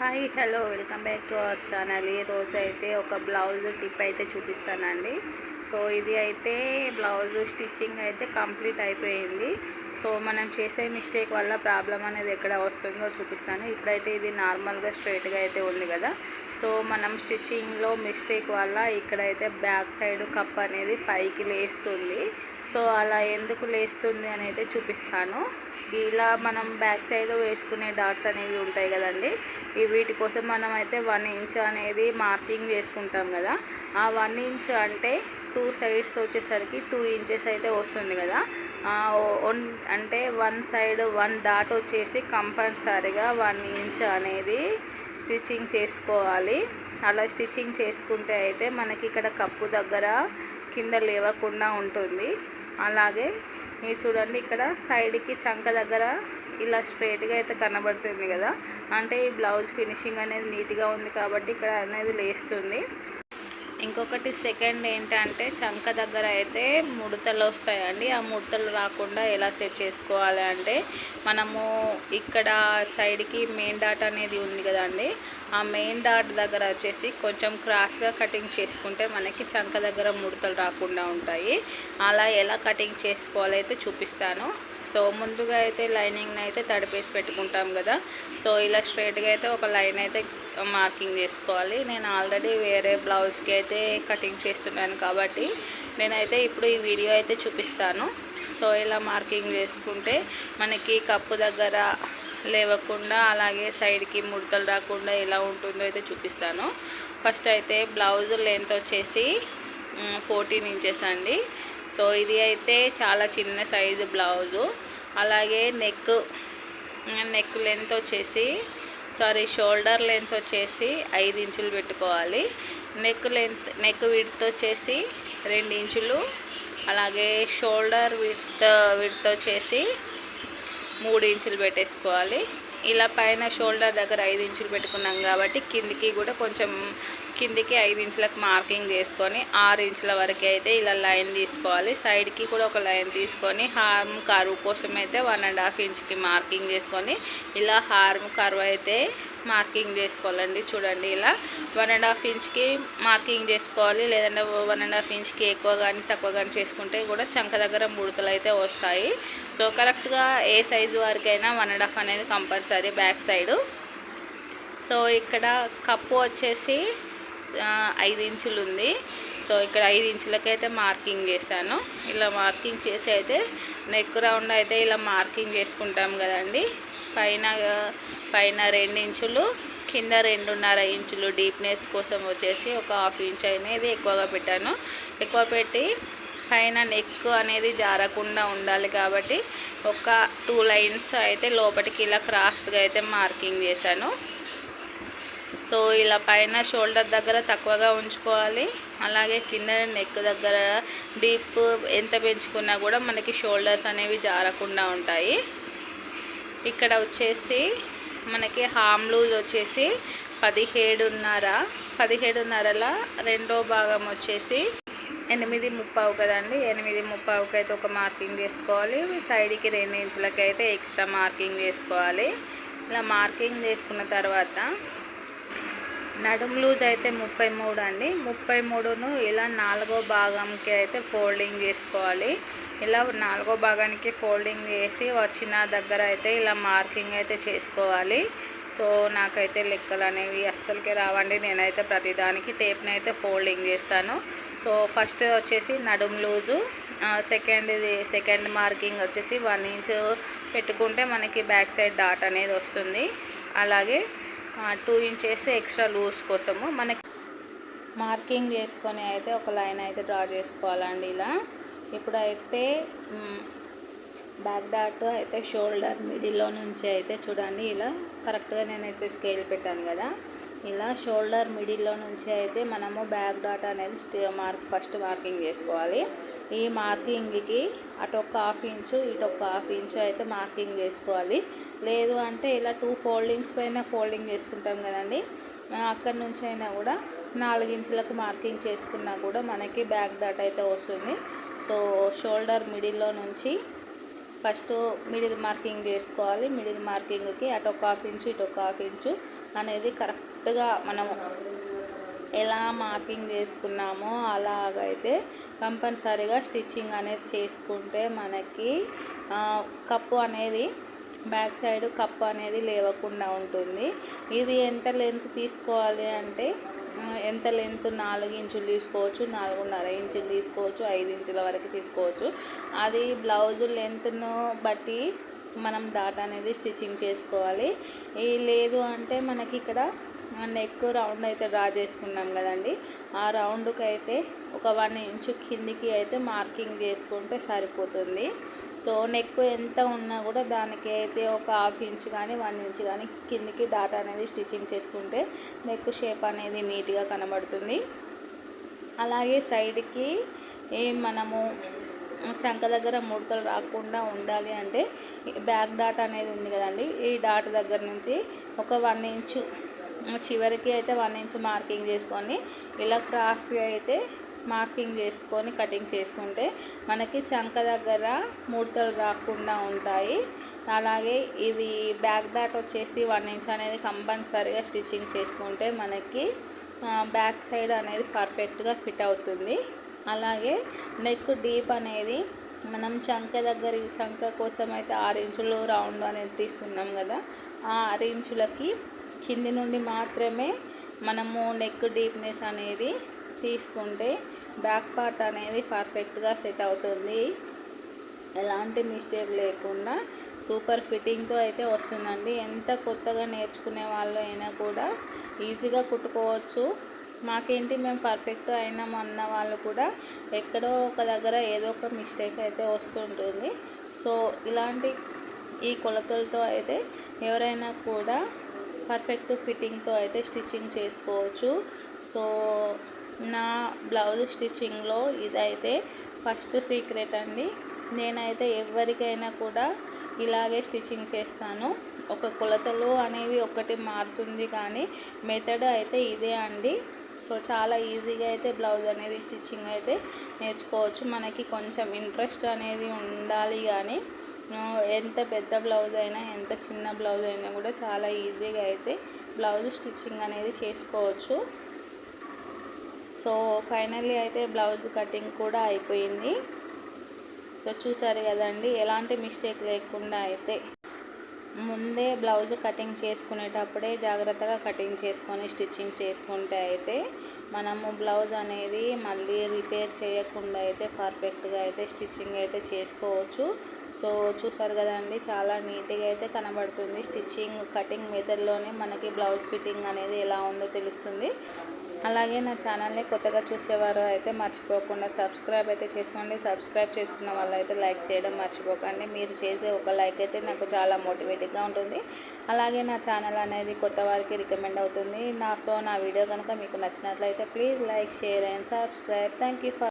Hi hello welcome back to our channel. ఈ అయితే ఒక బ్లౌజ్ టిప్ అయితే చూపిస్తానండి. సో ఇది అయితే బ్లౌజ్ స్టిచ్చింగ్ అయితే కంప్లీట్ అయిపోయింది. సో మనం చేసే మిస్టేక్ వల్ల ప్రాబ్లం అనేది ఎక్కడ వస్తుందో చూపిస్తాను. ఇప్పుడైతే ఇది నార్మల్గా స్ట్రైట్గా అయితే ఉంది కదా. సో మనం స్టిచ్చింగ్లో మిస్టేక్ వల్ల ఇక్కడైతే బ్యాక్ సైడ్ కప్ అనేది పైకి లేస్తుంది. సో అలా ఎందుకు లేస్తుంది అని అయితే చూపిస్తాను. ఇలా మనం బ్యాక్ సైడ్ వేసుకునే డాట్స్ అనేవి ఉంటాయి కదండి. ఈ వీటి కోసం మనం అయితే వన్ ఇంచ్ అనేది మార్కింగ్ చేసుకుంటాం కదా. ఆ వన్ ఇంచ్ అంటే టూ సైడ్స్ వచ్చేసరికి టూ ఇంచెస్ అయితే వస్తుంది కదా. వన్ అంటే వన్ సైడ్ వన్ డాట్ వచ్చేసి కంపల్సరీగా వన్ ఇంచ్ అనేది స్టిచ్చింగ్ చేసుకోవాలి. అలా స్టిచ్చింగ్ చేసుకుంటే అయితే మనకి ఇక్కడ కప్పు దగ్గర కింద లేవకుండా ఉంటుంది. అలాగే మీరు చూడండి ఇక్కడ సైడ్కి చంక దగ్గర ఇలా స్ట్రైట్గా అయితే కనబడుతుంది కదా. అంటే ఈ బ్లౌజ్ ఫినిషింగ్ అనేది నీట్గా ఉంది కాబట్టి ఇక్కడ అనేది లేస్తుంది. ఇంకొకటి సెకండ్ ఏంటంటే చంక దగ్గర అయితే ముడతలు వస్తాయండి. ఆ ముడతలు రాకుండా ఎలా సెట్ చేసుకోవాలి అంటే మనము ఇక్కడ సైడ్కి మెయిన్ డాట్ అనేది ఉంది కదండి. ఆ మెయిన్ డాట్ దగ్గర వచ్చేసి కొంచెం క్రాస్గా కటింగ్ చేసుకుంటే మనకి చంక దగ్గర ముడతలు రాకుండా ఉంటాయి. అలా ఎలా కటింగ్ చేసుకోవాలో అయితే చూపిస్తాను. సో ముందుగా అయితే లైనింగ్ని అయితే తడిపేసి పెట్టుకుంటాం కదా. సో ఇలా స్ట్రైట్గా అయితే ఒక లైన్ అయితే మార్కింగ్ చేసుకోవాలి. నేను ఆల్రెడీ వేరే బ్లౌజ్కి అయితే కటింగ్ చేస్తున్నాను కాబట్టి నేనైతే ఇప్పుడు ఈ వీడియో అయితే చూపిస్తాను. సో ఇలా మార్కింగ్ చేసుకుంటే మనకి కప్పు దగ్గర లేవకుండా అలాగే సైడ్కి ముడతలు రాకుండా ఎలా ఉంటుందో అయితే చూపిస్తాను. ఫస్ట్ అయితే బ్లౌజ్ లెంత్ వచ్చేసి ఫోర్టీన్ ఇంచెస్ అండి. సో ఇది అయితే చాలా చిన్న సైజు బ్లౌజు. అలాగే నెక్ నెక్ లెంత్ వచ్చేసి సారీ షోల్డర్ లెంత్ వచ్చేసి ఐదు ఇంచులు పెట్టుకోవాలి. నెక్ లెంత్ నెక్ విడ్త్ వచ్చేసి రెండు ఇంచులు. అలాగే షోల్డర్ విడ్త్ విడ్త్ వచ్చేసి మూడు ఇంచులు పెట్టేసుకోవాలి. ఇలా పైన షోల్డర్ దగ్గర ఐదు ఇంచులు పెట్టుకున్నాం కాబట్టి కిందికి కూడా కొంచెం కిందికి ఐదు ఇంచులకు మార్కింగ్ చేసుకొని ఆరు ఇంచుల వరకు అయితే ఇలా లైన్ తీసుకోవాలి. సైడ్కి కూడా ఒక లైన్ తీసుకొని హార్మ్ కరువు కోసం అయితే వన్ అండ్ హాఫ్ ఇంచ్కి మార్కింగ్ చేసుకొని ఇలా హార్మ్ కరువు అయితే మార్కింగ్ చేసుకోవాలండి. చూడండి ఇలా వన్ అండ్ హాఫ్ ఇంచ్కి మార్కింగ్ చేసుకోవాలి. లేదంటే వన్ అండ్ హాఫ్ ఇంచ్కి ఎక్కువ కానీ తక్కువ కానీ చేసుకుంటే కూడా చంక దగ్గర ముడతలు అయితే వస్తాయి. సో కరెక్ట్గా ఏ సైజు వరకైనా వన్ అండ్ హాఫ్ అనేది కంపల్సరీ బ్యాక్ సైడు. సో ఇక్కడ కప్పు వచ్చేసి ఐదు ఇంచులు ఉంది. సో ఇక్కడ ఐదు ఇంచులకైతే మార్కింగ్ చేశాను. ఇలా మార్కింగ్ చేసి అయితే నెక్ రౌండ్ అయితే ఇలా మార్కింగ్ చేసుకుంటాం కదండి. పైన పైన రెండు ఇంచులు కింద రెండున్నర ఇంచులు డీప్నెస్ కోసం వచ్చేసి ఒక హాఫ్ ఇంచ్ అనేది ఎక్కువగా పెట్టాను. ఎక్కువ పెట్టి పైన నెక్ అనేది జారకుండా ఉండాలి కాబట్టి ఒక టూ లైన్స్ అయితే లోపలికి ఇలా క్రాస్గా అయితే మార్కింగ్ చేశాను. సో ఇలా పైన షోల్డర్ దగ్గర తక్కువగా ఉంచుకోవాలి. అలాగే కింద నెక్ దగ్గర డీప్ ఎంత పెంచుకున్నా కూడా మనకి షోల్డర్స్ అనేవి జారకుండా ఉంటాయి. ఇక్కడ వచ్చేసి మనకి హామ్ లూజ్ వచ్చేసి పదిహేడున్నర పదిహేడున్నరల రెండో భాగం వచ్చేసి ఎనిమిది ముప్పావు కదండి. ఎనిమిది ముప్పావుకి అయితే ఒక మార్కింగ్ చేసుకోవాలి. సైడ్కి రెండు ఇంచులకి అయితే ఎక్స్ట్రా మార్కింగ్ చేసుకోవాలి. ఇలా మార్కింగ్ చేసుకున్న తర్వాత నడుం లూజ్ అయితే ముప్పై మూడు అండి. ముప్పై మూడును ఇలా నాలుగో భాగంకి అయితే ఫోల్డింగ్ చేసుకోవాలి. ఇలా నాలుగో భాగానికి ఫోల్డింగ్ చేసి వచ్చిన దగ్గర అయితే ఇలా మార్కింగ్ అయితే చేసుకోవాలి. సో నాకైతే లెక్కలు అనేవి అస్సలకే రావండి. నేనైతే ప్రతిదానికి టేప్ని అయితే ఫోల్డింగ్ చేస్తాను. సో ఫస్ట్ వచ్చేసి నడుం లూజు సెకండ్ సెకండ్ మార్కింగ్ వచ్చేసి వన్ ఇంచ్ పెట్టుకుంటే మనకి బ్యాక్ సైడ్ డాట్ అనేది వస్తుంది. అలాగే టూ ఇంచెస్ ఎక్స్ట్రా లూజ్ కోసము మనకి మార్కింగ్ చేసుకొని అయితే ఒక లైన్ అయితే డ్రా చేసుకోవాలండి ఇలా. ఇప్పుడైతే బ్యాక్ డాట్ అయితే షోల్డర్ మిడిల్లో నుంచి అయితే చూడండి ఇలా. కరెక్ట్గా నేనైతే స్కేల్ పెట్టాను కదా. ఇలా షోల్డర్ మిడిల్లో నుంచి అయితే మనము బ్యాక్ డాట్ అనేది మార్క్ ఫస్ట్ మార్కింగ్ చేసుకోవాలి. ఈ మార్కింగ్కి అటు ఒక హాఫ్ ఇంచు ఇటు ఒక హాఫ్ ఇంచు అయితే మార్కింగ్ చేసుకోవాలి. లేదు అంటే ఇలా టూ ఫోల్డింగ్స్ పైన ఫోల్డింగ్ చేసుకుంటాం కదండి. అక్కడి నుంచి అయినా కూడా నాలుగించులకు మార్కింగ్ చేసుకున్నా కూడా మనకి బ్యాక్ డాట్ అయితే వస్తుంది. సో షోల్డర్ మిడిల్లో నుంచి ఫస్ట్ మిడిల్ మార్కింగ్ చేసుకోవాలి మిడిల్ మార్కింగ్కి అటు ఒక హాఫ్ ఇంచు ఇటు ఒక హాఫ్ ఇంచు అనేది కరెక్ట్గా మనము ఎలా మార్కింగ్ చేసుకున్నామో అలాగైతే కంపల్సరీగా స్టిచ్చింగ్ అనేది చేసుకుంటే మనకి కప్పు అనేది బ్యాక్ సైడ్ కప్పు అనేది లేవకుండా ఉంటుంది. ఇది ఎంత లెంత్ తీసుకోవాలి అంటే ఎంత లెంత్? నాలుగు ఇంచులు తీసుకోవచ్చు నాలుగున్నర ఇంచులు తీసుకోవచ్చు ఐదు ఇంచుల వరకు తీసుకోవచ్చు. అది బ్లౌజ్ లెంత్ను బట్టి మనం డాట్ అనేది స్టిచ్చింగ్ చేసుకోవాలి. ఈ లేదు అంటే మనకి ఇక్కడ నెక్ రౌండ్ అయితే డ్రా చేసుకున్నాం కదండి. ఆ రౌండ్కి అయితే ఒక వన్ ఇంచు కిందికి అయితే మార్కింగ్ చేసుకుంటే సరిపోతుంది. సో నెక్ ఎంత ఉన్నా కూడా దానికి అయితే ఒక హాఫ్ ఇంచ్ కానీ వన్ ఇంచ్ కానీ కిందికి డాట్ అనేది స్టిచ్చింగ్ చేసుకుంటే నెక్ షేప్ అనేది నీట్గా కనబడుతుంది. అలాగే సైడ్కి ఈ మనము చంక దగ్గర ముడతలు రాకుండా ఉండాలి అంటే బ్యాక్ డాట్ అనేది ఉంది కదండి. ఈ డాట్ దగ్గర నుంచి ఒక వన్ ఇంచు చివరికి అయితే వన్ ఇంచ్ మార్కింగ్ చేసుకొని ఇలా క్రాస్గా అయితే మార్కింగ్ చేసుకొని కటింగ్ చేసుకుంటే మనకి చంక దగ్గర ముడతలు రాకుండా ఉంటాయి. అలాగే ఇది బ్యాక్ దాట్ వచ్చేసి వన్ ఇంచ్ అనేది కంపల్సరీగా స్టిచ్చింగ్ చేసుకుంటే మనకి బ్యాక్ సైడ్ అనేది పర్ఫెక్ట్గా ఫిట్ అవుతుంది. అలాగే నెక్ డీప్ అనేది మనం చంక దగ్గర చంక కోసం అయితే ఆరు ఇంచులు రౌండ్ అనేది తీసుకున్నాం కదా ఆ ఆరు ఇంచులకి కింది నుండి మాత్రమే మనము నెక్ డీప్నెస్ అనేది తీసుకుంటే బ్యాక్ పార్ట్ అనేది పర్ఫెక్ట్గా సెట్ అవుతుంది. ఎలాంటి మిస్టేక్ లేకుండా సూపర్ ఫిట్టింగ్తో అయితే వస్తుందండి. ఎంత కొత్తగా నేర్చుకునే వాళ్ళు అయినా కూడా ఈజీగా కుట్టుకోవచ్చు. మాకేంటి మేము పర్ఫెక్ట్ అయినాం అన్న వాళ్ళు కూడా ఎక్కడో ఒక దగ్గర ఏదో ఒక మిస్టేక్ అయితే వస్తుంటుంది. సో ఇలాంటి ఈ కొలతలతో అయితే ఎవరైనా కూడా పర్ఫెక్ట్ ఫిట్టింగ్తో అయితే స్టిచ్చింగ్ చేసుకోవచ్చు. సో నా బ్లౌజ్ స్టిచ్చింగ్లో ఇదైతే ఫస్ట్ సీక్రెట్ అండి. నేనైతే ఎవరికైనా కూడా ఇలాగే స్టిచ్చింగ్ చేస్తాను. ఒక కొలతలు అనేవి ఒకటి మారుతుంది కానీ మెథడ్ అయితే ఇదే అండి. సో చాలా ఈజీగా అయితే బ్లౌజ్ అనేది స్టిచ్చింగ్ అయితే నేర్చుకోవచ్చు. మనకి కొంచెం ఇంట్రెస్ట్ అనేది ఉండాలి కానీ ఎంత పెద్ద బ్లౌజ్ అయినా ఎంత చిన్న బ్లౌజ్ అయినా కూడా చాలా ఈజీగా అయితే బ్లౌజ్ స్టిచ్చింగ్ అనేది చేసుకోవచ్చు. సో ఫైనల్లీ అయితే బ్లౌజ్ కటింగ్ కూడా అయిపోయింది. సో చూసారు కదండి ఎలాంటి మిస్టేక్ లేకుండా అయితే. ముందే బ్లౌజ్ కటింగ్ చేసుకునేటప్పుడే జాగ్రత్తగా కటింగ్ చేసుకొని స్టిచ్చింగ్ చేసుకుంటే అయితే మనము బ్లౌజ్ అనేది మళ్ళీ రిపేర్ చేయకుండా అయితే పర్ఫెక్ట్గా అయితే స్టిచ్చింగ్ అయితే చేసుకోవచ్చు. సో చూసారు కదండి చాలా నీట్గా అయితే కనబడుతుంది. స్టిచ్చింగ్ కటింగ్ మెథడ్లోనే మనకి బ్లౌజ్ ఫిట్టింగ్ అనేది ఎలా ఉందో తెలుస్తుంది. అలాగే నా ఛానల్ని కొత్తగా చూసేవారు అయితే మర్చిపోకుండా సబ్స్క్రైబ్ అయితే చేసుకోండి. సబ్స్క్రైబ్ చేసుకున్న వాళ్ళు అయితే లైక్ చేయడం మర్చిపోకండి. మీరు చేసే ఒక లైక్ అయితే నాకు చాలా మోటివేటివ్గా ఉంటుంది. అలాగే నా ఛానల్ అనేది కొత్త వారికి రికమెండ్ అవుతుంది. నా సో నా వీడియో కనుక మీకు నచ్చినట్లయితే please like share and subscribe. Thank you for